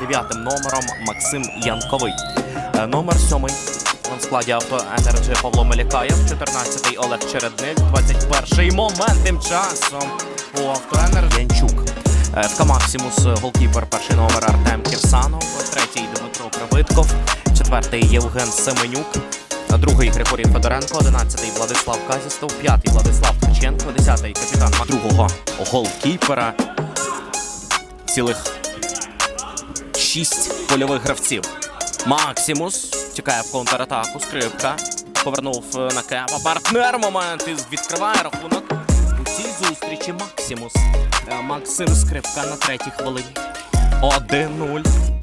дев'ятим номером Максим Янковий. Е, Номер сьомий в складі авто Енерджі Павло Мелікаєв, 14-й Олег Чередник, 21-й момент тим часом у авто Енерджі Янчук. Е, ФК Максимус голкіпер, перший номер Артем Кірсанов, третій Дмитро Кривитков, четвертий Євген Семенюк, другий Григорій Федоренко, одинадцятий Владислав Казістов, п'ятий Владислав Ткаченко, десятий капітан другого голкіпера. Цілих шість польових гравців. Максимус тікає в контратаку. Скрипка. Повернув е, на кепа. Партнер момент і відкриває рахунок. У цій зустрічі Максимус. Е, Максим Скрипка на третій хвилині. 1-0.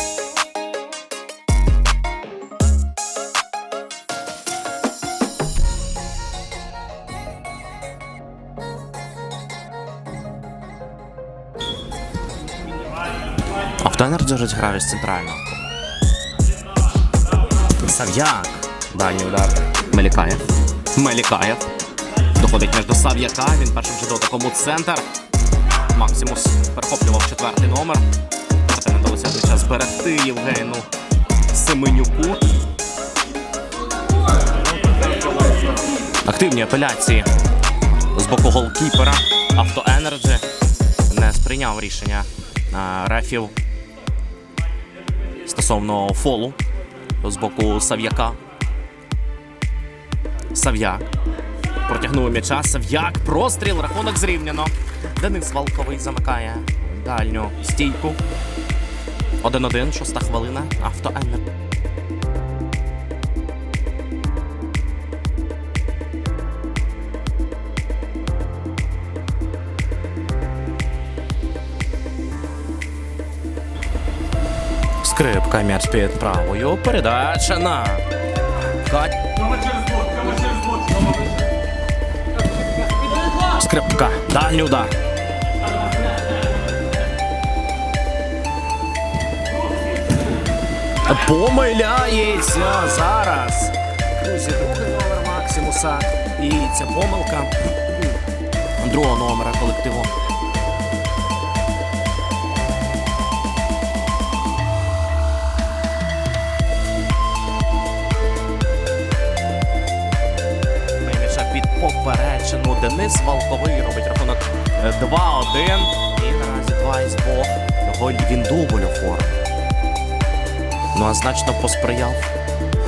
Автоенерджі розіграє з центрального. Сав'як. Дальній удар. Мелікаєв. Мелікаєв. Доходить між до Сав'яка. Він першим же дотиком у центр. Максимус перехоплював четвертий номер. Проте не вдалося час зберегти Євгену Семенюку. Активні апеляції з боку голкіпера. Автоенерджі не сприйняв рішення рефів стосовно фолу з боку Сав'яка. Сав'як. Протягнув м'яча. Сав'як. Простріл. Рахунок зрівняно. Денис Валковий замикає дальню стійку. 1-1, шоста хвилина. Автоенер. Скрипка м'яч під правою. Передача на. Скрипка. Дальній удар. Помиляється зараз. Друзі, другий номер Максимуса. І ця помилка другого номера колективу. Поперечину. Денис Валковий робить рахунок е, 2-1. І наразі два із двох. Голь він оформив. Ну а значно посприяв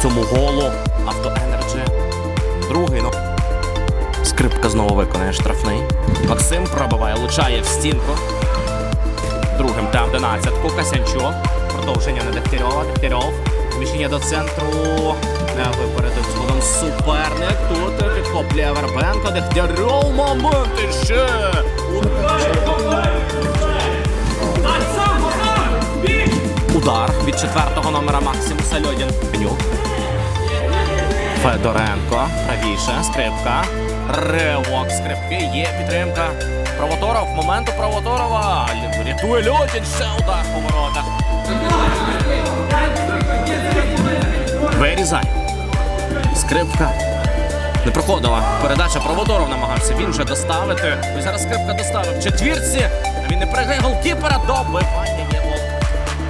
цьому голу Автоенерджі. Другий, ну. Скрипка знову виконує штрафний. Максим пробиває, влучає в стінку. Другим там 11-ку. Касянчук. Продовження на Дегтярьова. Дегтярьов. Зміщення до центру. Не випередив згодом суперник. Тут підхоплює Вербенко. Дегтярьов. Момент іще. Удар від четвертого номера Максимуса Льодін. Пенюк. Федоренко. Правіше. Скрипка. Ривок скрипки. Є підтримка. Правоторов. Моменту Правоторова. Рятує Льодін. Ще удар по воротах. Вирізай. Скрипка. Не проходила. Передача Проводоров намагався. Він вже доставити. І зараз скрипка доставив. Четвірці. Він не пригає голкіпера. Добивання є гол.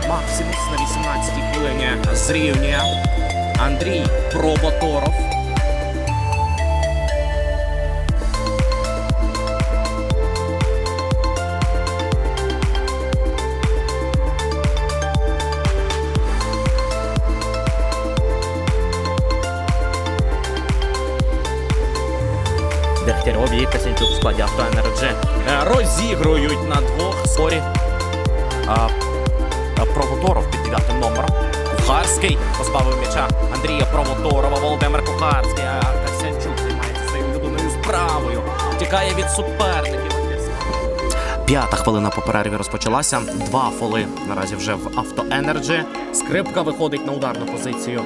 Максимус на 18-й хвилині зрівнює. Андрій Проботоров. Дегтярьов і Касянчук в складі автоенерджі е, розігрують на двох спорі. Провоторов під дев'ятим номером. Кухарський позбавив м'яча Андрія Провоторова. Володимир Кухарський. А Касянчук займається своєю улюбленою справою. Тікає від суперників. П'ята хвилина по перерві розпочалася. Два фоли наразі вже в автоенерджі. Скрипка виходить на ударну позицію.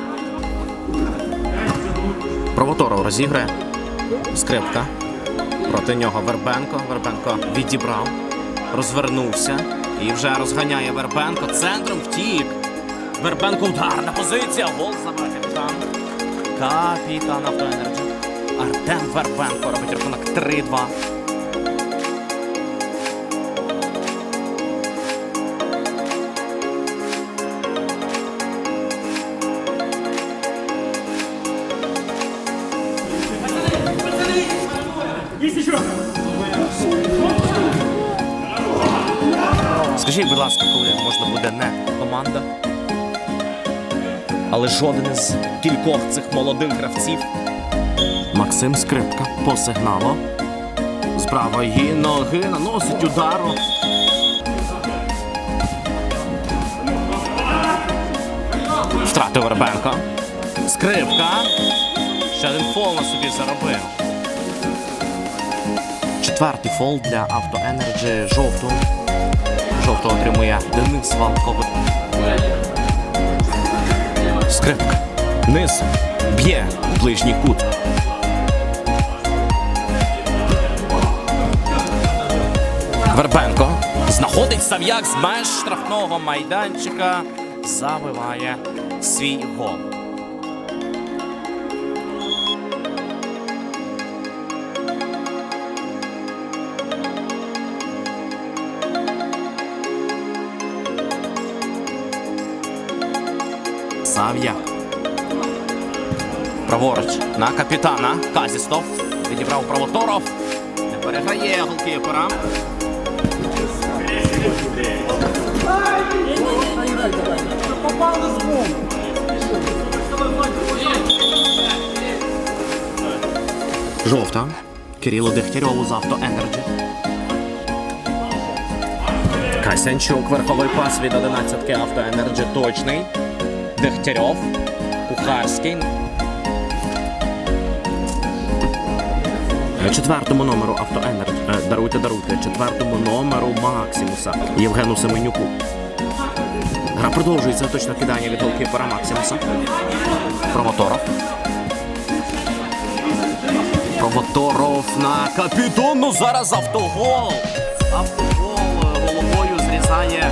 Провоторов розіграє. Скрипка. Проти нього Вербенко. Вербенко відібрав, розвернувся і вже розганяє Вербенко. Центром втік. Вербенко ударна позиція. Гол забрав капітан. Капітан Автоенерджі. Артем Вербенко робить рахунок 3-2. Скажіть, будь ласка, коли можна буде не команда? Але жоден із кількох цих молодих гравців. Максим Скрипка по сигналу. З правої ноги наносить удару. Втратив Вербенко. Скрипка. Ще один фол на собі заробив. Четвертий фол для автоенерджі жовту. Жовто отримує Денис Валковик. Скрипка. Низ. Б'є ближній кут. Вербенко знаходить Сав'як з меж штрафного майданчика. Забиває свій гол. Сав'як. Праворуч на капітана. Казістов. Відібрав правоторов. Не переграє голкіпера. Жовта. Кирило Дегтярьову з автоенерджі. Касянчук, верховий пас від 11-ки автоенерджі точний. Дегтярьов. Кухарський. Четвертому номеру автоенерджі. Е, даруйте, даруйте. Четвертому номеру Максимуса. Євгену Семенюку. Гра продовжується точно кидання від голкіпера Максимуса. Провоторов. Провоторов на капітону. Зараз автогол. Автогол е, головою зрізає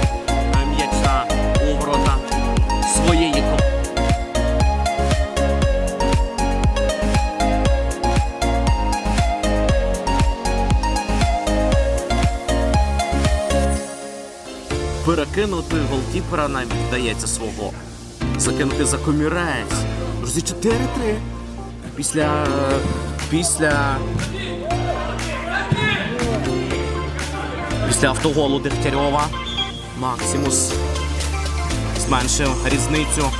Перекинути голкіпера нам вдається свого. Закинути за комірець. Друзі, 4-3. Після. Після. Після автоголу Дегтярьова Максимус зменшив різницю